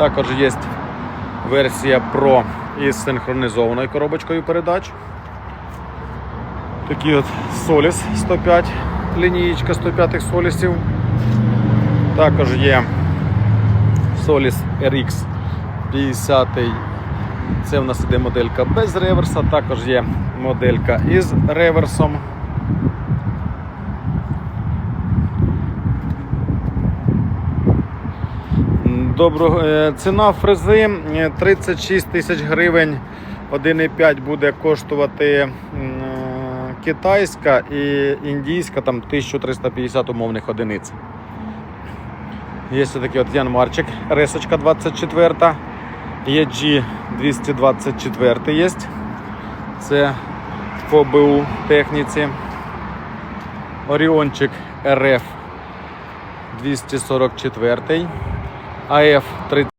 Також є версія Pro із синхронізованою коробочкою передач. Такий от Solis 105, лінієчка 105 солісів. Також є Solis RX 50. Це в нас іде моделька без реверса, також є моделька із реверсом. Доброго е, ціна фрези е, 36 тисяч гривень. 1,5 буде коштувати е, китайська і індійська там 1350 умовних одиниць. Є такий от Янмарчик, ресочка 24, є G 224 є. Це по БУ техніці. Оріончик РФ 244, АФ 30.